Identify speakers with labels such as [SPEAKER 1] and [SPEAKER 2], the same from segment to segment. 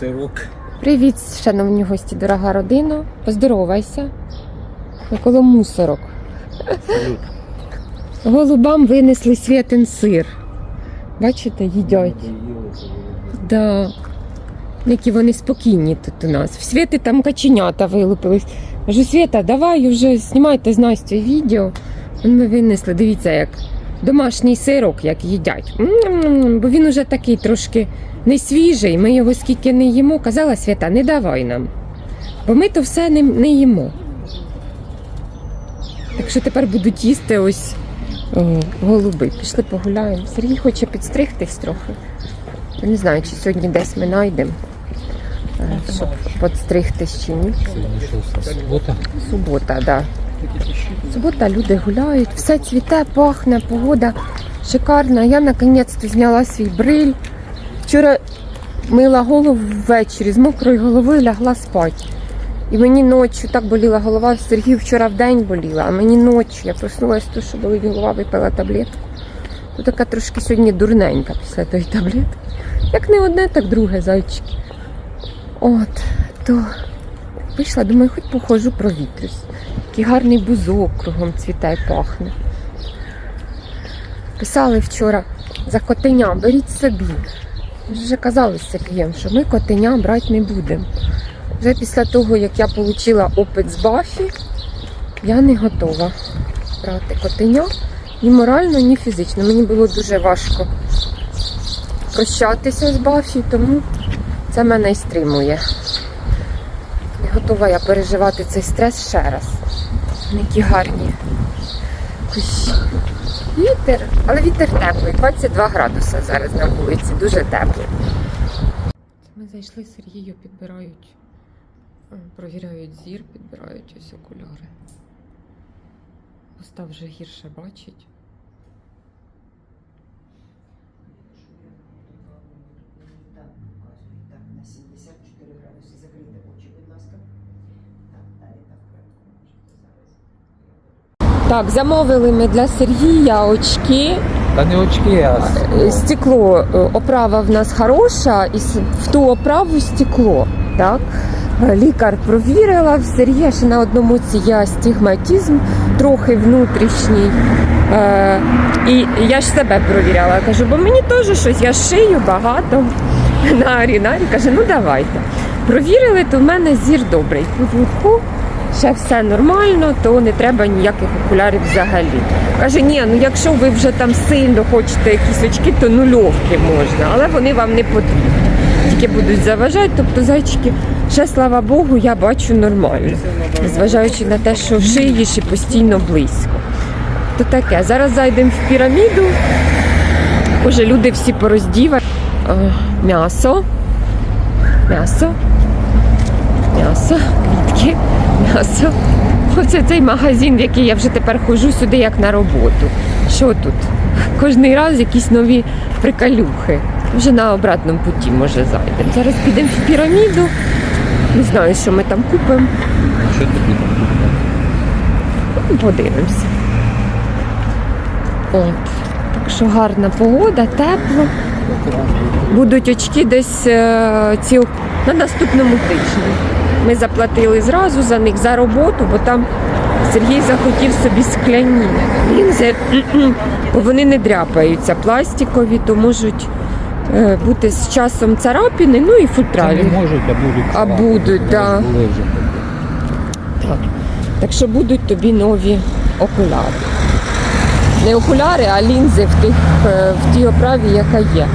[SPEAKER 1] сирок.
[SPEAKER 2] Привіт, шановні гості, дорога родина. Поздоровайся. Около мусорок.
[SPEAKER 1] Салют.
[SPEAKER 2] Голубам винесли святин сир. Бачите, їдять. Да. Які вони спокійні тут у нас. В Світи там каченята вилупились. Кажу, Свята, давай вже знімайте з Настю відео. Ми винесли, дивіться, як домашній сирок, як їдять. М-м-м, Бо він уже такий трошки не свіжий. Ми його скільки не їмо. Казала Свята, не давай нам. Бо ми то все не, не їмо. Так що тепер будуть їсти ось о, голуби. Пішли погуляємо. Сергій хоче підстригтись трохи. Я не знаю, чи сьогодні десь ми знайдемо, е, щоб підстригтись чи ні.
[SPEAKER 1] Субота?
[SPEAKER 2] Субота, так. Да. Субота, люди гуляють, все цвіте, пахне, погода шикарна. Я наконець-то зняла свій бриль. Вчора мила голову ввечері, з мокрої голови лягла спати. І мені ночі так боліла голова, Сергію вчора в день боліла, а мені ночі. Я проснулася, то, що болить голова, випила таблетку. То така трошки сьогодні дурненька після тої таблетки. Як не одне, так друге зайчики. От, то вийшла, думаю, хоч походжу, провітрюсь. Який гарний бузок кругом цвіте і пахне. Писали вчора за котеня, беріть собі. Ми Вже казали з Сергієм, що ми котеня брати не будемо. Вже після того, як я отримала опит з Бафі, я не готова брати котеня ні морально, ні фізично. Мені було дуже важко прощатися з Бафі, тому це мене і стримує. Не готова я переживати цей стрес ще раз. Які гарні. Вітер, але вітер теплий, 22 градуси зараз на вулиці, дуже теплий. Ми зайшли, з Сергію підбирають, е, провіряють зір, підбирають ось окуляри. Остав вже гірше бачить.
[SPEAKER 3] Так, показує. Так, на 74 градуси. Закрийте очі, будь ласка. Так, далі так коротко можете зараз.
[SPEAKER 2] Так, замовили ми для Сергія очки.
[SPEAKER 1] Та не очки, а
[SPEAKER 2] Е, Стекло, е, оправа в нас хороша, і в ту оправу стекло. Так? Е, Лікар провірила, в Сергія ще на одному оці є астигматизм, трохи внутрішній. Е, і я ж себе провіряла. Кажу, бо мені теж щось, я шию багато на арінарі. Каже, ну давайте. Провірили, то в мене зір добрий. Ще все нормально, то не треба ніяких окулярів взагалі. Каже, ні, ну якщо ви вже там сильно хочете якісь очки, то нульовки можна, але вони вам не потрібні. Тільки будуть заважати, тобто зайчики, ще слава Богу, я бачу нормально. Зважаючи на те, що шиєш і постійно близько. То таке. Зараз зайдемо в піраміду. Уже люди всі пороздівані. Е, М'ясо. М'ясо. М'ясо, квітки, м'ясо. Оце цей магазин, в який я вже тепер ходжу сюди як на роботу. Що тут? Кожний раз якісь нові приколюхи. Вже на обратному путі, може, зайдемо. Зараз підемо в піраміду. Не знаю, що ми там купимо.
[SPEAKER 1] що тобі там?
[SPEAKER 2] Ну, Подивимося. От. Так що гарна погода, тепло. Будуть очки десь е, ці на наступному тижні. Ми заплатили зразу за них за роботу, бо там Сергій захотів собі скляні лінзи, бо вони не дряпаються, пластикові, то можуть е, бути з часом царапини, ну і футраві.
[SPEAKER 1] не можуть, а будуть.
[SPEAKER 2] А будуть, да. Так. так що будуть тобі нові окуляри. Не окуляри, а лінзи в, тих, е, в тій оправі, яка є.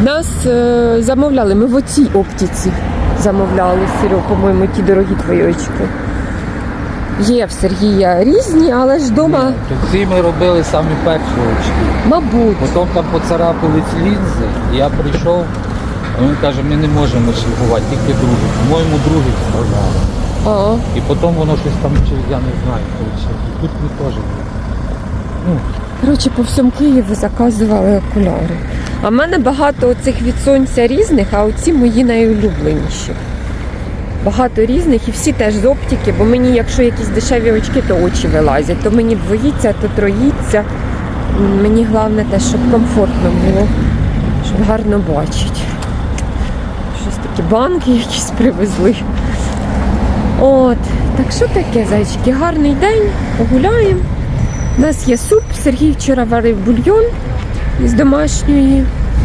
[SPEAKER 2] В нас е, замовляли, ми в оцій оптиці замовляли, Серег, по-моєму, ті дорогі твої очки. Є в Сергія різні, але ж вдома,
[SPEAKER 1] ці ми робили самі перші очки.
[SPEAKER 2] мабуть.
[SPEAKER 1] Потім там поцарапали ці лінзи, і я прийшов, а він каже, ми не можемо шліфувати, тільки другі. По-моєму, другі вставляли.
[SPEAKER 2] А,
[SPEAKER 1] І потім воно щось там, я не знаю, коротше, тут ми теж. Ну,
[SPEAKER 2] Коротше, по всьому Києву заказували окуляри. А в мене багато оцих від сонця різних, а оці мої найулюбленіші. Багато різних і всі теж з оптики, бо мені, якщо якісь дешеві очки, то очі вилазять. То мені двоїться, то троїться. Мені головне те, щоб комфортно було, щоб гарно бачити. Щось такі банки якісь привезли. От, так що таке, зайчики? Гарний день, погуляємо. У нас є суп. Сергій вчора варив бульйон із домашньої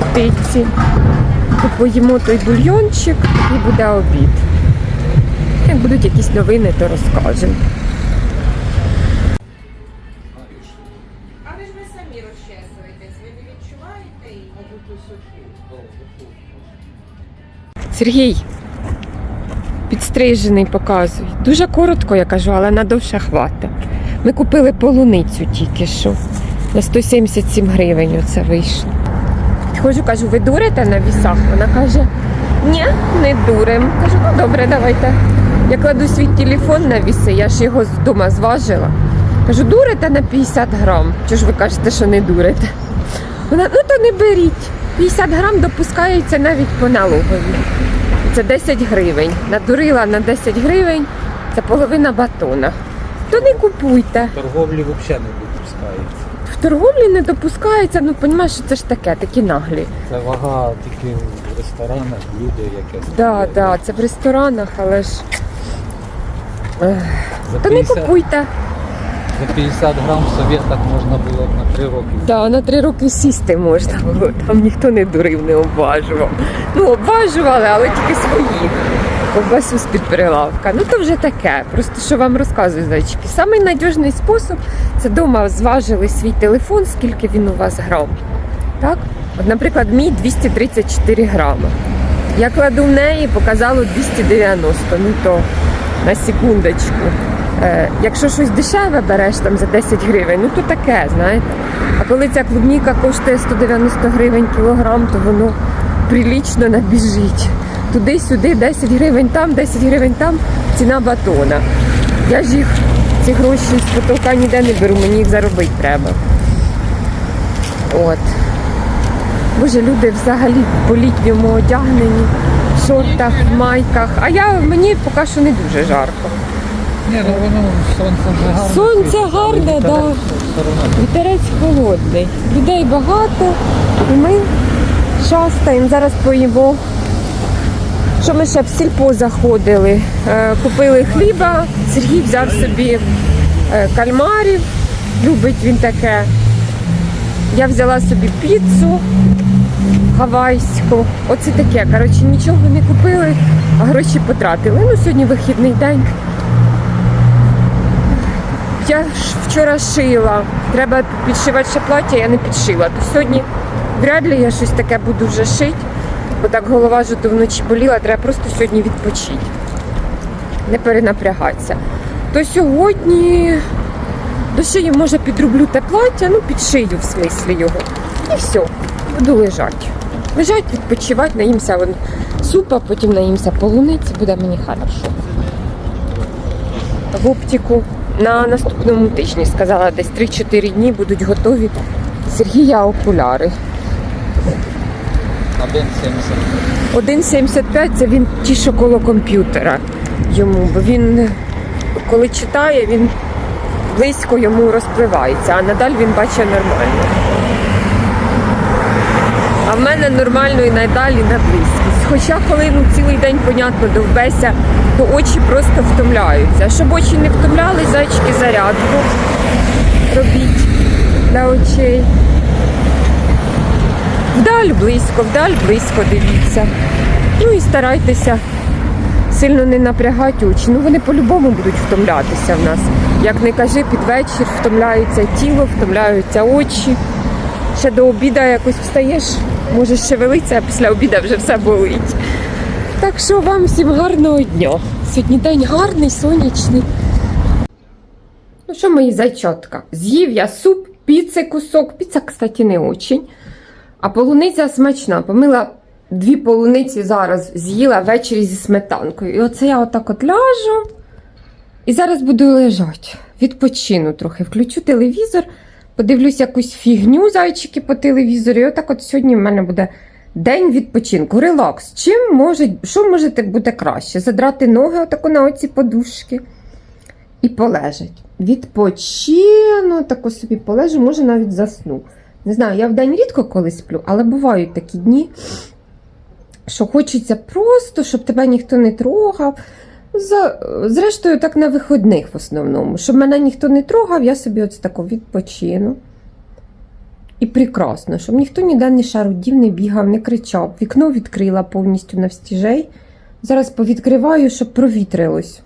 [SPEAKER 2] птиці. Поїмо той бульйончик і буде обід. Як будуть якісь новини, то розкажемо.
[SPEAKER 4] Але ж ви самі розчесуєтесь, ви не відчуваєте її?
[SPEAKER 2] Сергій, підстрижений показуй. Дуже коротко, я кажу, але надовше хватить. Ми купили полуницю тільки що. На 177 гривень оце вийшло. Підходжу, кажу, ви дурите на вісах? Вона каже, ні, не дурим. Кажу, ну добре, давайте. Я кладу свій телефон на віси, я ж його з зважила. Кажу, дурите на 50 грам. Чого ж ви кажете, що не дурите? Вона, ну то не беріть. 50 грам допускається навіть по налоговій. Це 10 гривень. Надурила на 10 гривень, це половина батона. То не купуйте.
[SPEAKER 1] Торговлі взагалі не допускається.
[SPEAKER 2] В торговлі не допускається, ну розумієш, що це ж таке, такі наглі.
[SPEAKER 1] Це вага тільки в ресторанах, люди якесь.
[SPEAKER 2] Так, да, це в ресторанах, але ж.
[SPEAKER 1] За
[SPEAKER 2] То не
[SPEAKER 1] 50,
[SPEAKER 2] купуйте.
[SPEAKER 1] за 50 грам в Совєтах можна було б на 3 роки.
[SPEAKER 2] Да, на три роки сісти можна було. Там ніхто не дурив, не обважував. Ну, обважували, але тільки своїх. Ковбасу з-під прилавка. Ну то вже таке. Просто що вам розказую, зайчики. Самий надіжний спосіб це вдома зважили свій телефон, скільки він у вас грам. Так? От, наприклад, мій 234 грами. Я кладу в неї, показало 290. Ну то на секундочку. Е, якщо щось дешеве береш там за 10 гривень, ну то таке, знаєте. А коли ця клубніка коштує 190 гривень кілограм, то воно прилічно набіжить. Туди-сюди 10 гривень там, 10 гривень там, ціна батона. Я ж їх, ці гроші з потолка ніде не беру, мені їх заробити треба. От. Боже, люди взагалі по літньому одягнені, в шортах, в майках. А я мені поки що не дуже жарко.
[SPEAKER 1] Ні, ну воно сонце вже гарне.
[SPEAKER 2] Сонце гарне,
[SPEAKER 1] одно
[SPEAKER 2] Вітерець холодний. Людей багато, і ми шастаємо. Зараз поїмо. Що ми ще в сільпо заходили? Е, Купили хліба, Сергій взяв собі е, кальмарів, любить він таке. Я взяла собі піцу гавайську. Оце таке. Коротше, нічого не купили, а гроші потратили. Ну, сьогодні вихідний день. Я ж вчора шила. Треба підшивати ще плаття, я не підшила. То сьогодні вряд ли я щось таке буду вже шити. Бо так голова то вночі боліла, треба просто сьогодні відпочити. Не перенапрягатися. То сьогодні дошию, може, підроблю те плаття, ну підшию в смислі його. І все, буду лежати. Лежать, відпочивати, наїмся вон супа, потім наїмся полуниці, буде мені хорошо. В оптику на наступному тижні сказала, десь 3-4 дні будуть готові Сергія окуляри.
[SPEAKER 1] На день 70.
[SPEAKER 2] 1,75 це він ті, що коло комп'ютера йому, бо він коли читає, він близько йому розпливається, а надаль він бачить нормально. А в мене нормально і надалі на близькість. Хоча коли ну, цілий день, понятно, довбеся, то очі просто втомляються. Щоб очі не втомлялись, зайчики зарядку робіть для очей. Вдаль близько, вдаль близько дивіться. Ну і старайтеся сильно не напрягати очі. Ну вони по-любому будуть втомлятися в нас. Як не кажи, під вечір втомляється тіло, втомляються очі. Ще до обіду якось встаєш, можеш шевелитися, а після обіду вже все болить. Так що вам всім гарного дня. Сьогодні день гарний, сонячний. Ну що, мої зайчатка? З'їв я суп, піци кусок. Піца, кстати, не очень. А полуниця смачна. Помила дві полуниці зараз, з'їла ввечері зі сметанкою. І оце я отак от ляжу. І зараз буду лежати. Відпочину трохи. Включу телевізор, подивлюсь якусь фігню зайчики по телевізору. І отак от сьогодні в мене буде день відпочинку. Релакс. Чим може, що може бути краще? Задрати ноги отако на оці подушки і полежать. Відпочину, тако собі полежу, може навіть засну. Не знаю, я вдень рідко коли сплю, але бувають такі дні. що хочеться просто, щоб тебе ніхто не трогав. За, зрештою, так на виходних в основному. Щоб мене ніхто не трогав, я собі от тако відпочину. І прекрасно, щоб ніхто ніде не шарудів, не бігав, не кричав. Вікно відкрила повністю навстіжей. Зараз повідкриваю, щоб провітрилось.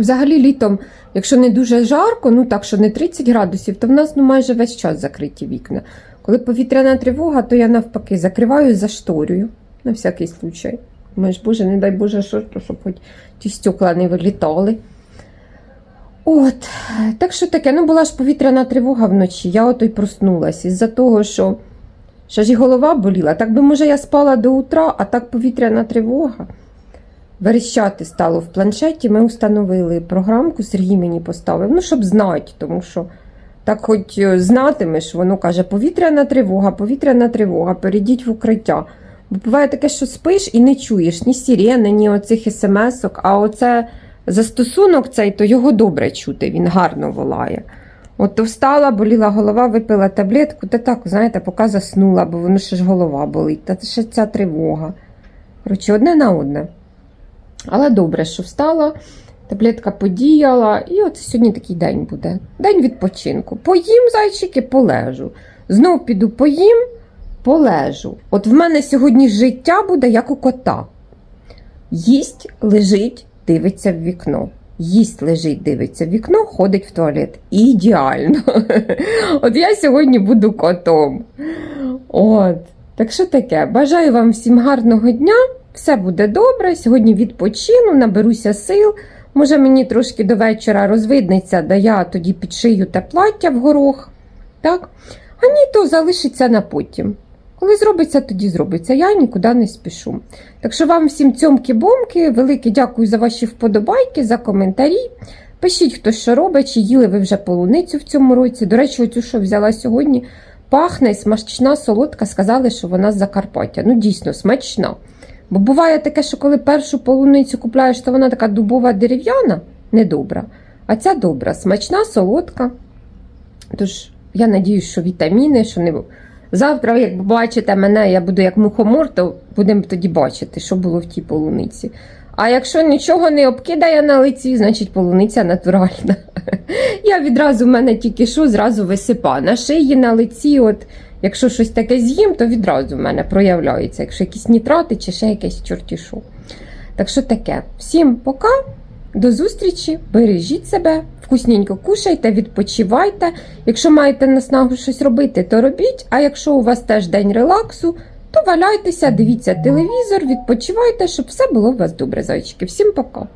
[SPEAKER 2] Взагалі, літом, якщо не дуже жарко, ну так, що не 30 градусів, то в нас ну, майже весь час закриті вікна. Коли повітряна тривога, то я навпаки закриваю, зашторюю на всякий случай. Думаєш, Боже, не дай Боже, що, щоб хоч ті стекла не вилітали. От, так що таке, ну була ж повітряна тривога вночі, я ото й проснулась із-за того, що ще ж і голова боліла. Так би, може, я спала до утра, а так повітряна тривога. Верещати стало в планшеті, ми установили програмку, Сергій мені поставив, ну, щоб знати, тому що так хоч е, знатимеш, воно каже, повітряна тривога, повітряна тривога, перейдіть в укриття. Бо буває таке, що спиш і не чуєш ні сирени, ні оцих смс-ок, а оце застосунок цей, то його добре чути, він гарно волає. От то встала, боліла голова, випила таблетку, та так, знаєте, поки заснула, бо воно ще ж голова болить, та ще ця тривога. Коротше, одне на одне. Але добре, що встала, таблетка подіяла, і от сьогодні такий день буде. День відпочинку. Поїм зайчики, полежу. Знов піду поїм, полежу. От в мене сьогодні життя буде як у кота. Їсть, лежить, дивиться в вікно. Їсть, лежить, дивиться в вікно, ходить в туалет. Ідеально. От я сьогодні буду котом. От. Так що таке? Бажаю вам всім гарного дня. Все буде добре. Сьогодні відпочину, наберуся сил. Може, мені трошки до вечора розвиднеться, да я тоді підшию те плаття в горох. Так? А ні, то залишиться на потім. Коли зробиться, тоді зробиться. Я нікуди не спішу. Так що вам всім цьомки-бомки, велике дякую за ваші вподобайки, за коментарі. Пишіть, хто що робить, чи їли ви вже полуницю в цьому році. До речі, оцю, що взяла сьогодні, пахне смачна, солодка. Сказали, що вона з Закарпаття. Ну, дійсно, смачна. Бо буває таке, що коли першу полуницю купляєш, то вона така дубова дерев'яна, недобра. А ця добра, смачна, солодка. Тож, я надію, що вітаміни, що не. Завтра, як бачите мене, я буду як мухомор, то будемо тоді бачити, що було в тій полуниці. А якщо нічого не обкидає на лиці, значить полуниця натуральна. Я відразу в мене тільки що зразу висипа. На шиї, на лиці, от якщо щось таке з'їм, то відразу в мене проявляється, якщо якісь нітрати чи ще якесь чорті що. Так що таке. Всім пока, до зустрічі, бережіть себе, вкусненько кушайте, відпочивайте. Якщо маєте наснагу щось робити, то робіть. А якщо у вас теж день релаксу, валяйтеся, дивіться телевізор, відпочивайте, щоб все було у вас добре, зайчики. Всім пока!